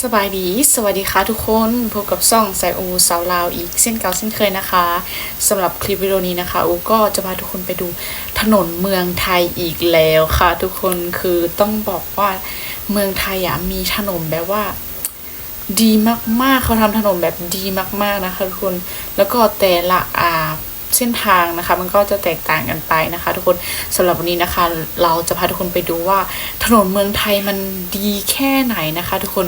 สบายดี สวัสดีค่ะทุกคน พบกับซ่องสายอูสาวลาวอีกเส้นเก่าเส้นเคยนะคะสำหรับคลิปวิดีโอนี้นะคะ อูก็จะพาทุกคนไปดูถนนเมืองไทยอีกแล้วค่ะ ทุกคนคือต้องบอกว่าเมืองไทยอะมีถนนแบบว่า ดีมากๆเขาทำถนนแบบดีมากๆนะคะทุกคน แล้วก็แต่ละอ่า เส้นทางนะคะ มันก็จะแตกต่างกันไปนะคะ ทุกคนสำหรับวันนี้นะคะ เราจะพาทุกคนไปดูว่าถนนเมืองไทยมันดีแค่ไหนนะคะ ทุกคน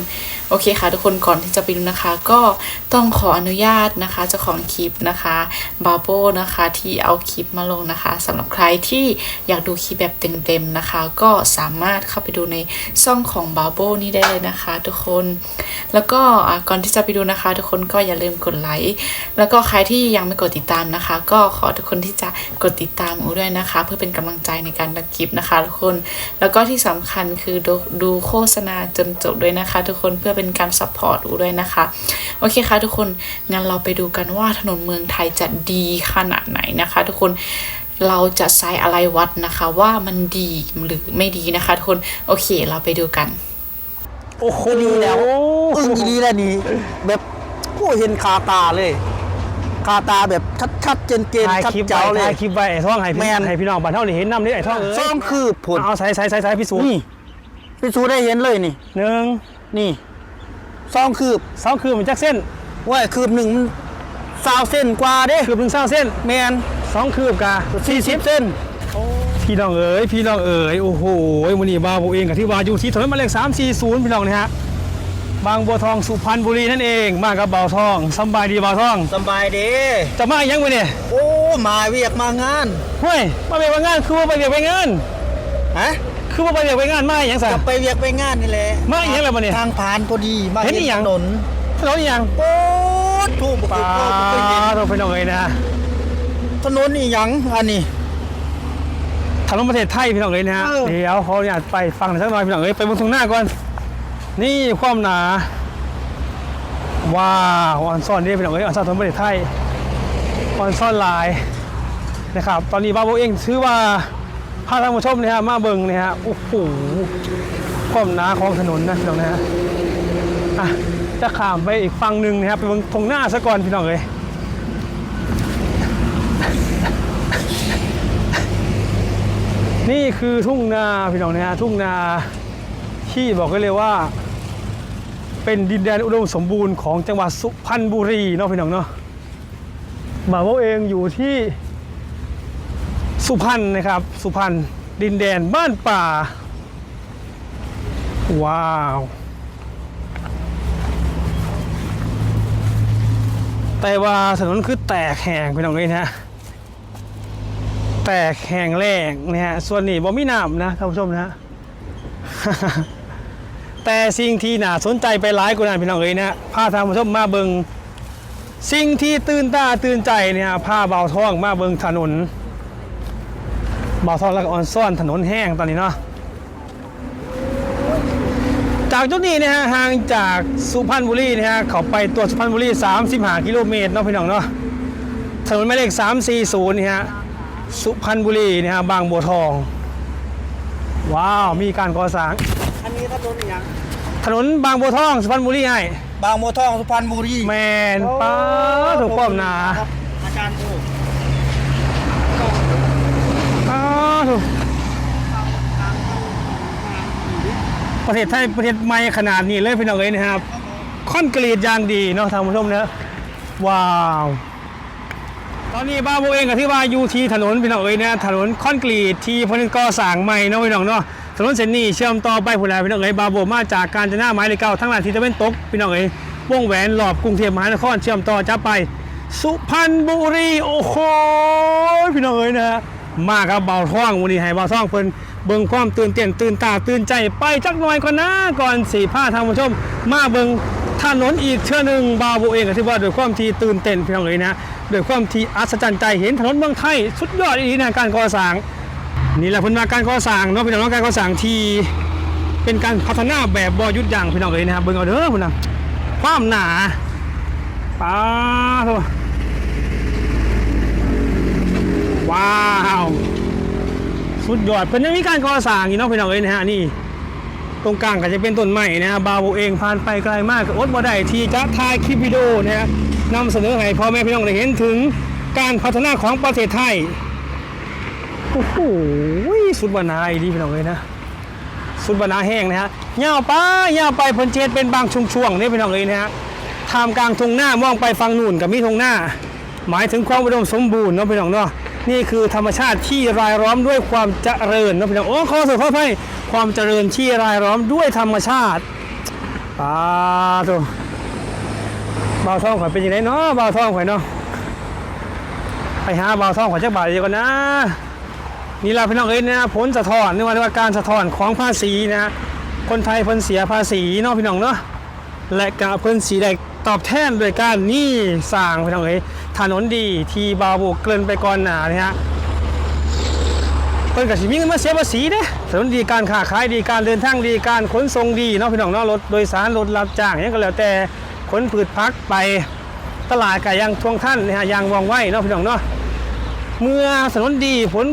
โอเคค่ะทุกคนก่อนที่จะไปดูนะคะ ก็ต้องขออนุญาตนะคะเจ้าของคลิปนะคะบาโบนะคะที่เอาคลิปมาลงนะคะสำหรับใครที่อยากดูคลิปแบบเต็มๆนะคะ ก็สามารถเข้าไปดูในช่องของบาโบนี่ได้เลยนะคะ ทุกคนแล้วก็อ่าก่อนที่จะไปดูนะคะ ทุกคนก็อย่าลืมกดไลค์แล้วก็ใครที่ยังไม่กดติดตามนะคะ ก็ขอทุกคนที่จะกดติดตามอูด้วยนะคะ เพื่อเป็นกำลังใจในการทำคลิปนะคะทุกคน แล้วก็ที่สำคัญคือดดูโฆษณาจนจบด้วยนะคะ ทุกคนเพื่อเป็นการซัพพอร์ตอูด้วยนะคะ โอเคค่ะทุกคนงั้นเราไปดูกันว่าถนนเมืองไทยจะดีขนาดไหนนะคะ ทุกคนเราจะใช้อะไรวัดนะคะว่ามันดีหรือไม่ดีนะคะ ทุกคนโอเคเราไปดูกันโอ้โหดีแล้วอึ้งอีนีแล้วนี่แบบโอ้เห็นคาตาเลยคาตาแบบชัดชัดๆเจนเจนถ่ายชัดคลิปเจ้าไว้เลยถ่ายคลิปไว้ไอ้ท่องให้แม่พี่นให้พี่น้องบ้านเท่านี่เห็นน้ำนี่ไอ้ท่องเอ้ยซ่อมคือผลเอาใส่ใส่ใส่ใส่พี่สูนี่พี่สูได้เห็นเลยนี่หนึ่งนี่ ซ่องคืบสองคือมันจักเส้นว่าคืบหนึ่งมันสาวเส้นกว่าเด้คืบหนึ่งเศร้าเส้นแมนสองคืบกะสี่สิบเส้นพี่น้องเอ๋ยพี่น้องเอ๋ยโอ้โหวันนี้บาวโบเองกับที่วาอยู่ที่ถนนหมายเลขสามสี่ศูนย์พี่น้องนะฮะบางบัวทองสุพรรณบุรีนั่นเองมากับเบาทองสำบายดีเบาทองสบายเด้จะมาอีกยังไงเนี่ยโอ้มาเวียกมางานเฮ้ยมาเป็นงานคือว่าไปเรียกไปงานฮะ คือว่าไปเรียกไปงานมาอีกยังสั่จะไปเวียกไปงานนี่แหละมาอีกแล้วบ่เนี่ยทางผ่านพอดีมาเห็นอีหยังถนนถนนอีกยังโอ้ถูกป้าไปเห็นเราพี่น้องเอ๋ยนะถนนอีหยังอันนี้ ถนนประเทศไทยพี่น้องเอ๋ยนะฮะเออ เดี๋ยวเขาเนี่ยไปฟังหน่อยสักหน่อยพี่น้องเอ๋ยไปบนตรงหน้าก่อน นี่ความหนา ว้าวออนซ่อนนี่พี่น้องเอ๋ยออนซ่อนถนนประเทศไทยออนซ่อนลายนะครับ ตอนนี้บาโบเองชื่อว่า พาท่านผู้ชมเนี่ยฮะมาเบิ่งเนี่ยฮะโอ้โหความหนาของถนนนะพี่น้องนะฮะอะจะข้ามไปอีกฝั่งหนึ่งนะครับไปเบิ่งตรงหน้าซะก่อนพี่น้องเอ๋ยนี่คือทุ่งนาพี่น้องนะฮะทุ่งนาที่บอกกันเลยว่า เป็นดินแดนอุดมสมบูรณ์ของจังหวัดสุพรรณบุรีเนาะพี่น้องเนาะบ่าวโมเองอยู่ที่ สุพรรณนะครับ สุพรรณดินแดนบ้านป่า ว้าว แต่ว่าถนนคือแตกแหงพี่น้องเลยนะแตกแห้งแล้งนะฮะส่วนนี้บ่มีน้ำนะท่านผู้ชมนะแต่สิ่งที่น่าสนใจไปหลายกว่านั้นพี่น้องเอ้ยนะพาท่านผู้ชมมาเบิงสิ่งที่ตื่นตาตื่นใจเนี่ยพาเบาท้องมาเบิงถนน บาท้องแล้วก็ออนซ่อนถนนแห้งตอนนี้เนาะจากจุดนี้นะฮะห่างจากสุพรรณบุรีนะฮะเขาไปตัวสุพรรณบุรี35กิโลเมตรเนาะพี่น้องเนาะถนนหมายเลข340นี่ฮะสุพรรณบุรีนะฮะบางบัวทอง ว้าวมีการก่อสร้างอันนี้ถนนอีหยังถนนบางบัวทองสุพรรณบุรีให้บางบัวทองสุพรรณบุรีแมนป้าถูกป้อมหนา ครับอาจารย์ถูก ป้า ถูกประเทศไทยประเทศใหม่ขนาดนี้เลยพี่น้องเอ้ยนะครับคอนกรีตอย่างดีเนาะท่านผู้ชมนะว้าว ตอนนี้บ้าโบเองกับที่ว่าอยู่ที่ถนนพี่น้องเอ้ยนะถนนคอนกรีตที่พนก่อสร้างใหม่เนาะพี่น้องเนาะถนนเส้นนี้เชื่อมต่อไปผู้ใดพี่น้องเอ้ยบาโบมาจากการจะหน้าไม้เลยเก่าทั้งหลายที่ตะเวนตกพี่น้องเอ้ยวงแหวนรอบกรุงเทพมหานครเชื่อมต่อจะไป สุพรรณบุรีโอ้โหพี่น้องเอ้ยนะ มากับเบาท่องวันนี้ให้เบาท่องเพิ่นเบิ่งความตื่นเต้นตื่นตาตื่นใจไปจักหน่อยก่อนนะก่อนสี่ผ้าทางผู้ชม มาเบิ่งถนนอีกเชื่อหนึ่งบาโบเองก็ที่ว่าด้วยความที่ตื่นเต้นพี่น้องเอ้ยนะด้วยความที่อัศจรรย์ใจเห็นถนนเมืองไทยสุดยอดอีกนะการก่อสร้างนี่แหละพิ่นว่าการก่อสร้างเนาะพี่น้องเนการก่อสร้างที่เป็นการพัฒนาแบบบ่หยุดยั้งพี่น้องเอ้ยนะครับเบิ่งเอาเด้อพุ่นน่ะความหนาป้าโธ่ว้า สุดยอดเพิ่นยังมีการก่อสร้างอีกเนาะพี่น้องเอ้ยนะฮะนี่ ตรงกลางก็จะเป็นต้นไม้นะฮะบาวเองผ่านไปไกลมากก็อดบ่ได้ที่จะถ่ายคลิปวิดีโอนะฮะนำเสนอให้พ่อแม่พี่น้องได้เห็นถึงการพัฒนาของประเทศไทยโอ้โหสุดบรรณาดีพี่น้องเลยนะสุดบรรณาแห้งนะฮะยาวไปยาวไปเพ้นเจดเป็นบางช่วงๆนี่พี่น้องเลยนะฮะท่ามกลางทงหน้ามองไปฝั่งนู่นกับมีทงหน้า หมายถึงความอุดมสมบูรณ์เนาะพี่น้องเนาะ นี่คือธรรมชาติที่รายล้อมด้วยความเจริญนะพี่น้องโอ้ขอสุขขอให้ความเจริญที่รายล้อมด้วยธรรมชาติปาตัวบ่าวทองข่อยเป็นยังไงเนาะบ่าวทองข่อยเนาะไปหาบ่าวทองข่อยจักบาทเดียวกันนะนี่เราพี่น้องเอ้ยนะผลสะท้อนนี่ว่าเรียกว่าการสะท้อนของภาษีนะฮะคนไทยเพิ่นเสียภาษีเนาะพี่น้องเนาะและกาเพิ่นสีได้ตอบแทนโดยการนี่สร้างพี่น้องเอ้ย ถนนดีที่บาวโบกเกลินไปก่อนหนาเนี่ยฮะเพิ่นก็สิมีเงินมาเสียภาษีเด้ถนนดีการค้าขายดีการเดินทางดีการขนส่งดีเนาะพี่น้องเนาะรถโดยสารรถรับจ้างหยังก็แล้วแต่ขนพืชพักไปตลาดก็ยังทวงท่านนะฮะยังว่องไวเนาะพี่น้องเนาะเมื่อถนนดีผล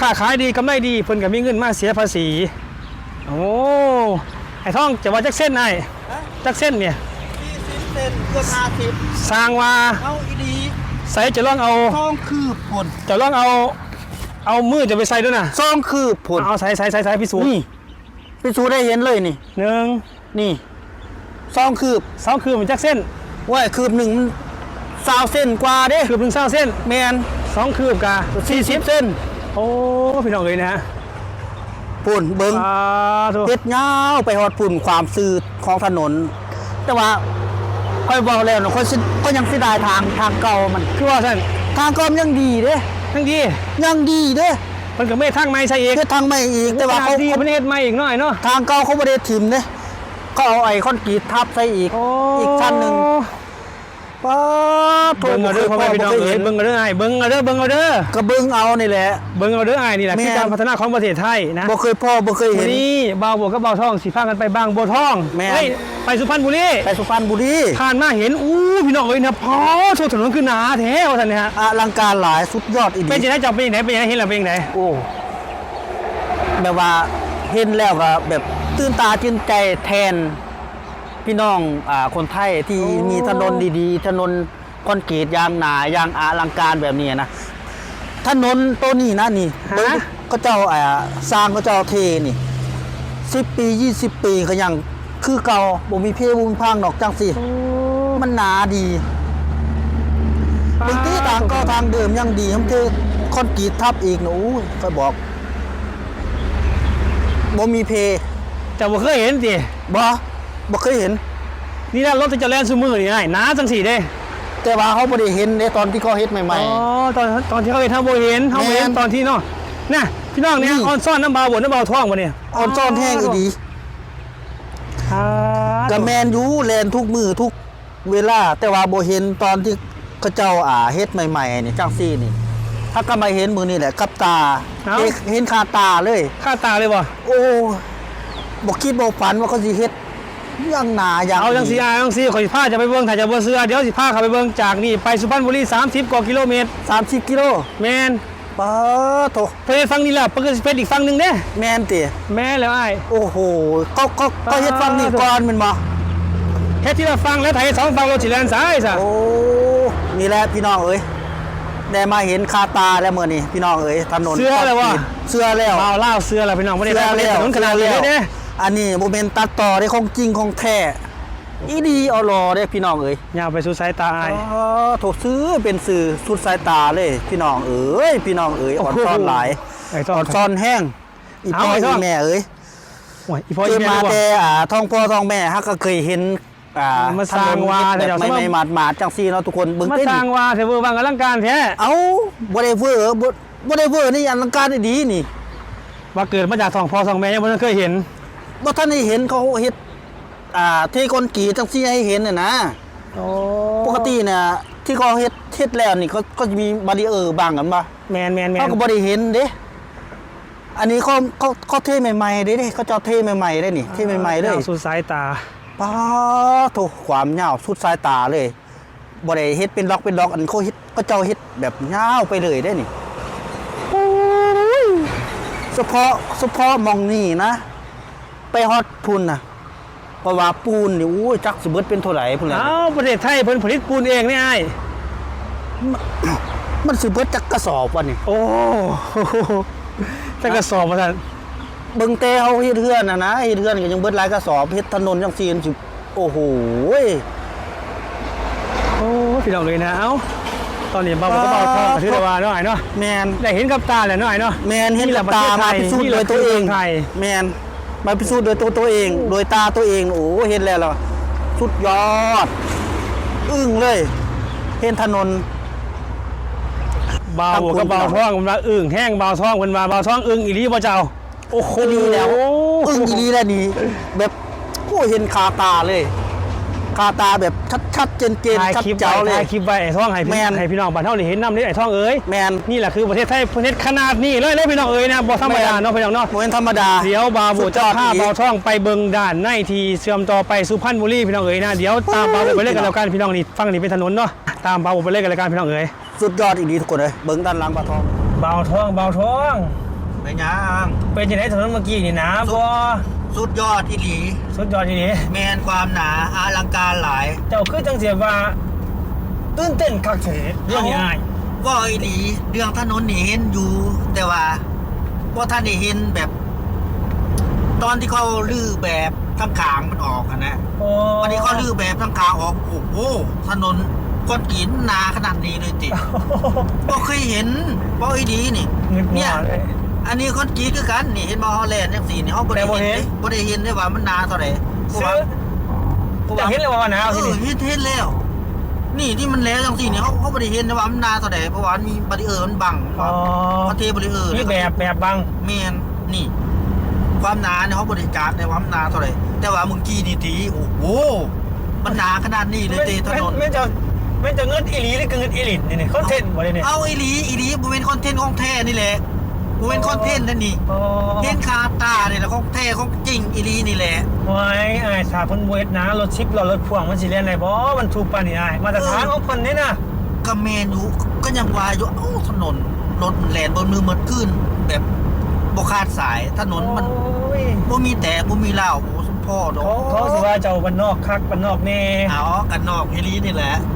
ค้าขายดีกำไรดีเพิ่นก็มีเงินมาเสียภาษีโอ้ไอ้ท่องจะว่าจักเส้นไอ้จักเส้นเนี่ยยี่สิบเซนเกือบห้าสิบสร้างว่าเอาอีดี ใส่จะลองเอาซองคืบผลจะลองเอา เอามือจะไปใส่ด้วยนะซองคืบผลเอาใส่ใส่ใส่ใส่พิสูจน์นี่พี่สูได้เห็นเลยนี่หนึ่งนี่ซองคืบสองคือมันจักเส้นว่าคืบหนึ่งมันสาวเส้นกว่าเด้คือหนึ่งเศร้าเส้นแมนสองคืบกะสี่สิบเส้น โอ้พี่น้องเลยนะฮะปุ่นเบิงอ่าถูกเฮ็ดยาวไปฮอดปุ่นความซื่อของถนน แต่ว่า ค่อยบอกแล้วเนาะค่อยสิก็ยังเสิได้ทางทางเก่ามันคือว่าท่านทางเก่ามันยังดีเด้ทั้งดียังดีเด้มันก็ไม่ทั้งไม่ใช่เองเฮ็ดทางใหม่อีกแต่ว่าเขาดีมันเฮ็ดไม่อีกหน่อยเนาะทางเก่าเขาบ่ได้ถิ่มเด้เขาเอาไอ้คอนกรีตทับใส่อีกอีกชั้นหนึ่ง ป้าโถเบิ่งเอาเด้อพ่อแม่พี่น้องเอ้ยเบิ่งเอาเด้อไอ้เบิ่งเอาเด้อเบิ่งเอาเด้อก็เบิ่งเอานี่แหละ เบิ่งเอาเด้อไอ้นี่แหละแม่ คือการพัฒนาของประเทศไทยนะบ่เคยพ่อบ่เคยวัเห็นนนี้บ่าวบวกกับบ่าวทองสิพากันไปบางบัวทองแม่เฮ้ยไปสุพรรณบุรีไปสุพรรณบุรีผ่านมาเห็นอู้พี่น้องเอ้ยนะพอโชว์ถนนคือหนาแท้ว่าท่านเนี่ยฮะอลังการหลายสุดยอดอีกเป็นจังได๋จับเป็นจังไดเป็นจังไดเห็นแล้วเป็นจังไดโอ้แบบว่าเห็นแล้วก็แบบตื่นตาตื่นใจแทน พี่น้องอ่าคนไทยที่มีถนนดีๆ ถนนคอนกรีตยางหนายางอลังการแบบนี้นะถนนตัวนี้นะนี่เบิ่งก็เจ้าอ่าสร้างก็เจ้าเทนี่สิบปียี่สิบปีก็ยังคือเก่าบ่มีเพบ่มีพังดอกจังสิมันหนาดีบางทีทางก็ทางเดิมยังดีมันคือคอนกรีตทับอีกนะอู้ยค่อยบอกบ่มีเพเจ้าบ่เคยเห็นติบ่ บ่เคยเห็น นี่นะรถที่จะแล่นซุมือนี่ไอ้หนาจังสี่เด้แต่ว่าเขาบ่ได้เห็นในตอนที่เขาเฮ็ดใหม่อ๋อตอนตอนที่เขาเห็นเฮาบ่เห็นเฮาบ่เห็นแม่นตอนที่เนาะน่ะพี่น้องเนี่ยนี่ออนซ่อนน้ำบาวบนน้ำบาวทองบ่เนี่ยๆออนซ่อนแห้งอีดีอ่าก็แมนอยู่แลนทุกมือทุกเวลา แต่ว่าบ่เห็นตอนที่เขาเจ้าอ่าเฮ็ดใหม่ๆนี่จังซี่นี่ ถ้าก็มาเห็นมือนี่แหละกับตาเอ๊ะเห็นคาตาเลยค่าตาเลยบ่โอ้บ่คิดบ่ฝันว่าเขาสิเฮ็ดอ ยังหนาอย่างเอาจังสีอาจังสีขอยสิพาจะไปเบิ่งถ้าจะบ่เชื่อเดี๋ยวสิพาเขาไปเบิ่งจากนี่ไปสุพรรณบุรี30กว่ากิโลเมตร30กิโลแม่นป้าโตเพิ่นฟังนี่แหละเพิ่นก็สิเป็นอีกฝั่งหนึงเด้แม่นติแม่แล้วอ้ายโอ้โหก็ก็ก็เฮ็ดฟังนี่ก่อนแม่นบ่เฮ็ดที่ละฟังแล้วไถสองฝั่งรถสิแล่นซ้ายซะโอ้นี่แหละพี่น้องเอ้ยได้มาเห็นคาตาแล้วเมื่อนี้พี่น้องเอ้ยถนนเชื่อเลยว่าเสื้อแล้วเอาเล่าวเสื้อแล้วพี่น้องบ่ได้เสื้อไปแล้วถนนขนาดนี้เลยเด้ อันนี้โมเมนตัดต่อได้ของจริงของแท้อีดีเอารอได้พี่น้องเอ้ยยาวไปสู่สายตาอ้ายอ๋อโถซื้อเป็นสื่อสุดสายตาเลย พี่น้องเอ้ยพี่น้องเอ้ยโอ้อ่อนโหซ่อนหลายไอ้ซ่อนอ่อนซ่อนแห้งอีเอาพ่อไอ้ซ่อีอนแม่เอ้ยโอ้ยอีพ่ออีเกิดแม่มารู้บ่แต่อ่าท้องพ่อท้องแม่ฮักก็เคยเห็นอ่ามาสร้างว่าถนนแต่เดี๋ยวแบบไม่ไม่หมาดหมาดๆจังซี่เนาะทุกคนเบิ่งมาเต้นสร้างว่าเถอะเบิ่งบางอลังการแท้เอาบ่ได้เวอร์บ่บ่ได้เวอร์นี่อลังการดีนี่ว่าเกิดมาจากท้องพ่อท้องแม่ยังบ่ทันเคยเห็น บ่ท่านได้เห็นเขาเฮ็ดอ่าเทคอนกรีตจังซี่ให้เห็นน่ะนะโอ้ปกติเนี่ยที่เขาเฮ็ดเฮ็ดแล้วนี่เขาก็จะมีบารีเออร์บางกันบ่แมนแมนแมเขานก็บ่ได้เห็นเด้ อันนี้เขาเขาเขาเทใหม่ๆเด้เด้เขาเจ้าเทใหม่ๆได้นี่เทใหม่ๆเลยาวสู่สายตา ป้าโถความยาวสุดสายตาเลยบ่ได้เฮ็ดเป็นล็อกเป็นล็อกอันเขาเฮ็ดเขาเจ้าเฮ็ดแบบยาวไปเลยได้นี่โอ้ยเฉพาะเฉพาะหมองนี่นะ ไปไปฮอดพุ่นน่ะเพราะว่าปูนนี่อู้ยจักสิเบิดเป็นเท่าไหร่พุ่นแหละเอ้าประเทศไทยเพิ่นผลิตปูนเองนี่ไอ้ายมันสิเบิดจักกระสอบวะนี่โอ้ถ้ากระสอบมาท่านเบิ่งแต่เฮาเฮ็ดเฮือนน่ะนะเฮ็ดเฮือนก็ยังเบิดหลายกระสอบเฮ็ดถนนจังซี่มันสิโอ้โหยโอ้พี่น้องเลยนะเอ้าตอนนี้เบาก็เบาทองกับที่ตะวันเนาะไอ้เนาะแมนได้เห็นกับตาแล้วเนาะไอ้เนาะแมนเห็นนี่แหกัละบตาประมาเทศไทยพิสูจน์นี่โดแหละยตัวเองคือเมืองไทยแมน มาพิสูจน์โดยตัวตัวเอง โดยตาตัวเองโอ้เห็นแล้วล่ะสุดยอด อึ้งเลย เห็นถนนเบาหัวกับเบาท้องมันมาอึ่งแห้งเบาท้องมันมาเบาท้องอึ่งอีหลีบ่เจ้าโอ้โหก็ดีแล้วอึ้งอีนี้แล้วนี่แบบโอ้เห็นคาตาเลย คาตาแบบชัดๆเจนเจนถ่ายชัดคลิปเจ๋าไว้เลยถ่ายคลิปไว้ไอ้ท้องให้แม่พี่น ให้พี่น้องบ้านเฮาได้เห็นน้ำนี่ไอ้ท้องเอ้ยแมน นี่แหละคือประเทศไทยประเทศขนาดนี้เลยเลยพี่น้องเอ้ยนะบ่ธรรมดาเนาะพี่น้องเนาะ โมเนธรรมดา เดี๋ยวบาวโบสุดยจะอดพาอีหลีเบาท่องไปเบิงด่านในทีเชื่อมต่อไปสุพรรณบุรีพี่น้องเอ๋ยนะเดี๋ยวตามบาวโบไปเล่นกันแล้วกันพี่น้องนี่ฟังนี่เป็นถนนเนาะตามบาวโบไปเล่นกันแล้วกันพี่น้องเอ๋ยสุดยอดอีกดีทุกคนเลยเบิ้งด้านหลังปลาทองเบาท่องเบาท่อง เป็นยังเป็นยังไงถนนเมื่อกี้นี่นะบ่ สุดยอดอีหลีสุดยอดทีนี้แมนความหนาอลังการหลายเจ้าคือจังเสียว่าตื่นเต้นคักเถอะเรื่องนี้อ้ายว่าอีหลีเรื่องถนนนี่เห็นอยู่ แต่ว่าว่าท่านได้เห็นแบบ ตอนที่เขาลื้อแบบทั้งขางมันออกอะนะ โอ้วันนี้เขาลื้อแบบทั้งขางออกโอ้โหถนนก้อนหินหนาขนาดนี้เลยติก็เคยเห็นว่าอีดีนี่ เงินหัเนี่วยเลย อันนี้คอนกรีตคือกันนี่เห็นบ่ฮอลแลนด์จังซี่นี่เฮาบ่ได้แต่บ่เห็นเห็นเด้บ่ได้เห็นได้ว่ามันหนาเท่าใดเพราะซื้ว่าออยากเห็นเลยว่าหนาวเอทีอนี้เห็นเห็นแล้ว นี่ที่มันแล้วจังซี่นี่เฮาเฮาบ่ได้เห็นนะว่ามันหนาเท่าใดเพราะว่ามันมีบาริเออร์มันบังอ๋อเขาเทบาริเออร์มีแบบแบบบังแม่นนี่ ความหนาเนี่ยเฮาบ่ได้จัดได้ว่ามันหนาเท่าใดแต่ว่าเมึงกี้นี่ตีโอ้โหมันหนาขนาดนี้เลยเตถนนไม่จะไม่จะเงินอีหลีหรือเงินอีหลินนี่นี่เขาเทนบ่ได้เนี่ยเอาอีหลีอีหลีบ่เป็นคอนเทนต์ของแท้นี่แหละ บ่เป็นคอนเทนต์นั่นนี่อ๋อเห็นคาตานี่แหละของแท้ของจริงอีหลีนี่แหละไว้ไอ้ายสาเพิ่นเวทนะรถชิปรถรถพ่วงมันสิเรียนไหนบ่มันถูกปานนี่อ้ายมาตรฐานของเพิ่นนี่นะก็เมนูก็ยังวายอยู่เอ้าถนนรถแลนบนมือหมดขึ้นแบบบคาดสายถนนมันโอ้ยบ่มีแต่บ่มีเหล้าโอ้สมพ่อดอเขาเขาสิว่าเจ้าบ้านนอกคักบ้านนอกแน่ เอากันนอกเฮลีนี่แหละสิ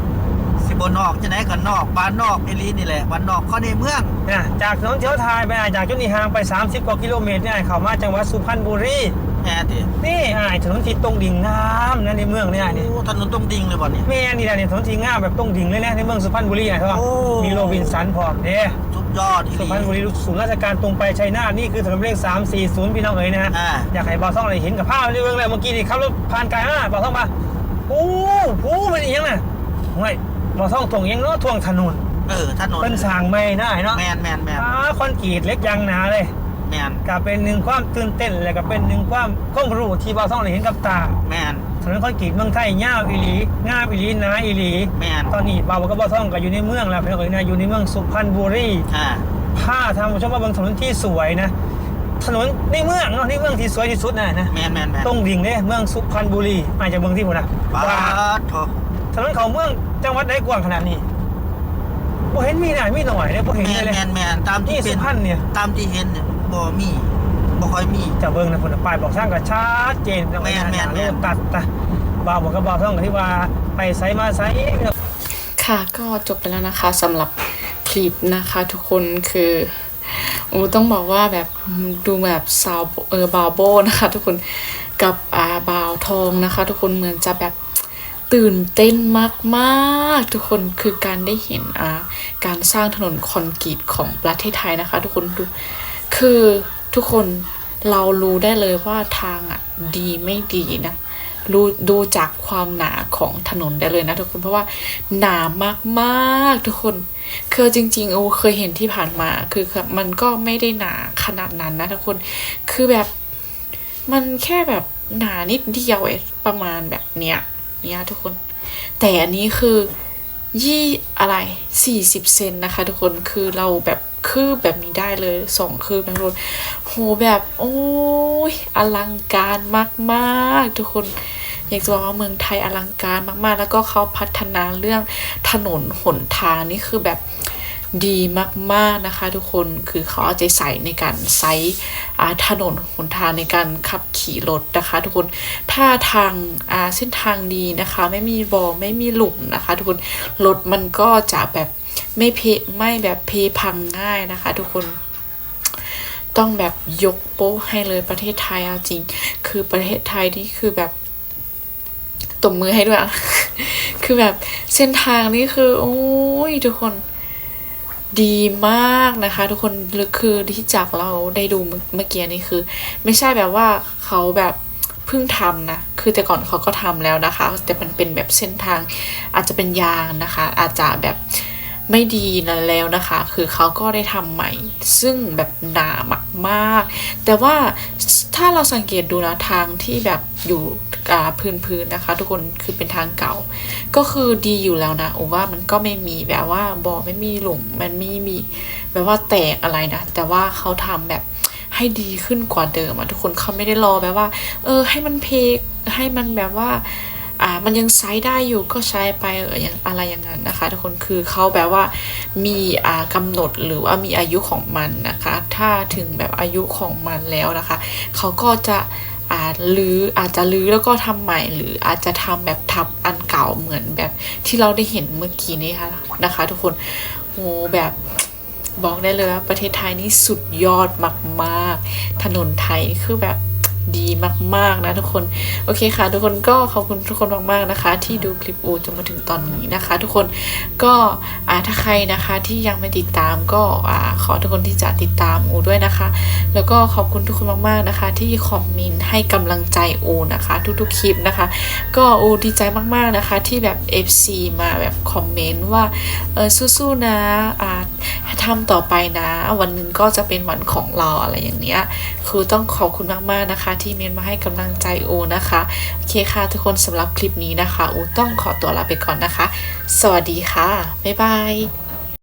บ่นอกจะไหนกันนอกบ้านนอกเฮลีนี่แหละบ้านนอกเข้าในเมืองนะจากถนนเที่ยวไทยไปอ้ายจากจุดนี้ห่างไป 30 กว่ากิโลเมตรเนี่ยอ้ายเข้ามาจังหวัดสุพรรณบุรีแน่ตินี่อ้ายถนนที่ตรงดิ่งงามนะในเมืองเนี่ยอ้ายนี่โอ้ถนนต้องดิ่งเลยบ่นี่แม่นี่แหละนี่ถนนที่งามแบบตรงดิ่งเลยนะในเมืองสุพรรณบุรีอ้ายเขาว่าโอ้มีโรบินสันพร้อมเด้สุดยอดอีหสุลีพรรณบุรีศูนย์ราชการตรงไปชัยนาทนี่คือถนนเลข340พี่น้องเอ๋ยนะฮะอ่าอยากให้บ่าวท่องอะไรเห็นกับภาพในเรื่องเลยเมื่อกี้นี่ขับรถผ่านไกลมากบ่าวท่องมาโอ้โหเป็นอีหยังน่ะโอ้ย บ่าวท่องตรงยังเนาะท่วงถนนเออถนนเป็นสร้างไม่ได้เนาะแมนแมนแมนอ่าคอนกรีตเล็กยางหนาเลยแมนก็เป็นหนึ่งความตื่นเต้นและก็เป็นหนึ่งความข้อมูลที่บ่าวท่องได้เห็นกับตาแมนถนนคอนกรีตเมืองไทยยาวอีหลีงามอีหลีหนาอีหลีแมนตอนนี้บ่าวก็บ่าวท่องก็อยู่ในเมืองแล้วพี่น้องเอ๋ยนะอยู่ในเมืองสุพรรณบุรีอ่าถ้าทางผู้ชมว่าบางถนนที่สวยนะถนนในเมืองเนาะในเมืองที่สวยที่สุดนะนะแมนแมนแมนตรงดิ่งเนี่ยเมืองสุพรรณบุรีมาจากเมืองที่ผมนะบาว่าดโถถนนเขาเมืองจังหวัดไหนกว้างขนาดนี้บ่เห็นมีหน่อยมีหน่อยเลยบ่เห็นแมนเลยแมนแมนตามที่นี่เป็สุนพรรณเนี่ยตามที่เห็นเนี่ยบ่มีบ่ค่อยมี จะเบิ่งนะพุ่นน่ะป้ายบอกทางก็ชัดเจนแม่นแม่นแม่นโลตัดนะบ่าวบอกกับบ่าวท่องกันที่ว่าไปไสมาไส ค่ะก็จบไปแล้วนะคะสำหรับคลิปนะคะทุกคนคืออูต้องบอกว่าแบบดูแบบสาวเออบาวโบนะคะทุกคนกับอาบาวทองนะคะ ทุกคนเหมือนจะแบบ ตื่นเต้นมากๆ ทุกคนคือการได้เห็นอ่าการสร้างถนนคอนกรีตของประเทศไทยนะคะ ทุกคนดูคือทุกคนเรารู้ได้เลยว่าทางอะดีไม่ดีนะรู้ดูจากความหนาของถนนได้เลยนะทุกคนเพราะว่าหนามากๆทุกคนคือจริงๆโอ้เคยเห็นที่ผ่านมา คือคือมันก็ไม่ได้หนาขนาดนั้นนะทุกคนคือแบบมันแค่แบบหนานิดเดียวเองประมาณแบบเนี้ย เนี้ยทุกคน แต่อันนี้คือยี่อะไรสี่สิบเซนนะคะ ทุกคนคือเราแบบคืบแบบนี้ได้เลยสองคืบนะทุกคนโหแบบโอ้ยอลังการมากๆ ทุกคนอยากจะบอกว่าเมืองไทยอลังการมากๆ แล้วก็เขาพัฒนาเรื่องถนนหนทางนี่คือแบบ ดีมากๆนะคะทุกคนคือเขาเอาใจใส่ในการไซส์ถนนหนทางในการขับขี่รถนะคะ ทุกคนถ้าทางเส้นทางดีนะคะ ไม่มีบอไม่มีหลุมนะคะ ทุกคนรถมันก็จะแบบไม่เพไม่แบบเพพังง่ายนะคะ ทุกคนต้องแบบยกโป๊ะให้เลยประเทศไทยเอาจริง คือประเทศไทยนี่คือแบบตบมือให้ด้วย คือแบบเส้นทางนี่คือ โอ้ยทุกคน ดีมากนะคะ ทุกคนคือที่จากเราได้ดูเมื่อกี้นี่คือ ไม่ใช่แบบว่าเขาแบบเพิ่งทำนะ คือแต่ก่อนเขาก็ทำแล้วนะคะ แต่มันเป็นแบบเส้นทางอาจจะเป็นยางนะคะ อาจจะแบบไม่ดีนั่นแล้วนะคะ คือเขาก็ได้ทำใหม่ ซึ่งแบบหนามากๆ แต่ว่าถ้าเราสังเกตดูนะทางที่แบบอยู่าพื้นๆนะคะ ทุกคนคือเป็นทางเก่า ก็คือดีอยู่แล้วนะโอว่ามันก็ไม่มีแบบว่าบ่อไม่มีหลุมมันไม่มีแบบว่าแตกอะไรนะ แต่ว่าเขาทำแบบให้ดีขึ้นกว่าเดิมอะทุกคนเขาไม่ได้รอแบบว่า เออ ให้มันเพกให้มันแบบว่าอ่ามันยังใช้ได้อยู่ก็ใช้ไปอออย่างอะไรอย่างนั้นนะคะ ทุกคนคือเขาแบบว่ามีอ่ากำหนดหรือว่ามีอายุของมันนะคะ ถ้าถึงแบบอายุของมันแล้วนะคะเขาก็จะ อาจลื้ออาจจะลื้อแล้วก็ทำใหม่ หรืออาจจะทำแบบทับอันเก่าเหมือนแบบที่เราได้เห็นเมื่อกี้นี้ค่ะนะคะ ทุกคนโหแบบบอกได้เลยว่าประเทศไทยนี่สุดยอดมาก ๆ ถนนไทยคือแบบ ดีมากๆนะทุกคน โอเคค่ะ ทุกคนก็ขอบคุณทุกคนมากๆนะคะ ที่ดูคลิปอูจนมาถึงตอนนี้นะคะ ทุกคนก็อ่าถ้าใครนะคะที่ยังไม่ติดตามก็อ่าขอทุกคนที่จะติดตามอูด้วยนะคะ แล้วก็ขอบคุณทุกคนมากๆนะคะ ที่คอมเมนต์ให้กำลังใจโอนะคะ ทุกๆคลิปนะคะ ก็โอดีใจมากๆนะคะ ที่แบบ FC มาแบบคอมเมนต์ว่าเออสู้ๆนะอ่าทำต่อไปนะ วันหนึ่งก็จะเป็นวันของเราอะไรอย่างเนี้ยคือต้องขอบคุณมากๆนะคะที่เมนมาให้กำลังใจโอนะคะ โอเคค่ะทุกคนสำหรับคลิปนี้นะคะโอต้องขอตัวลาไปก่อนนะคะ สวัสดีค่ะ บ๊ายบาย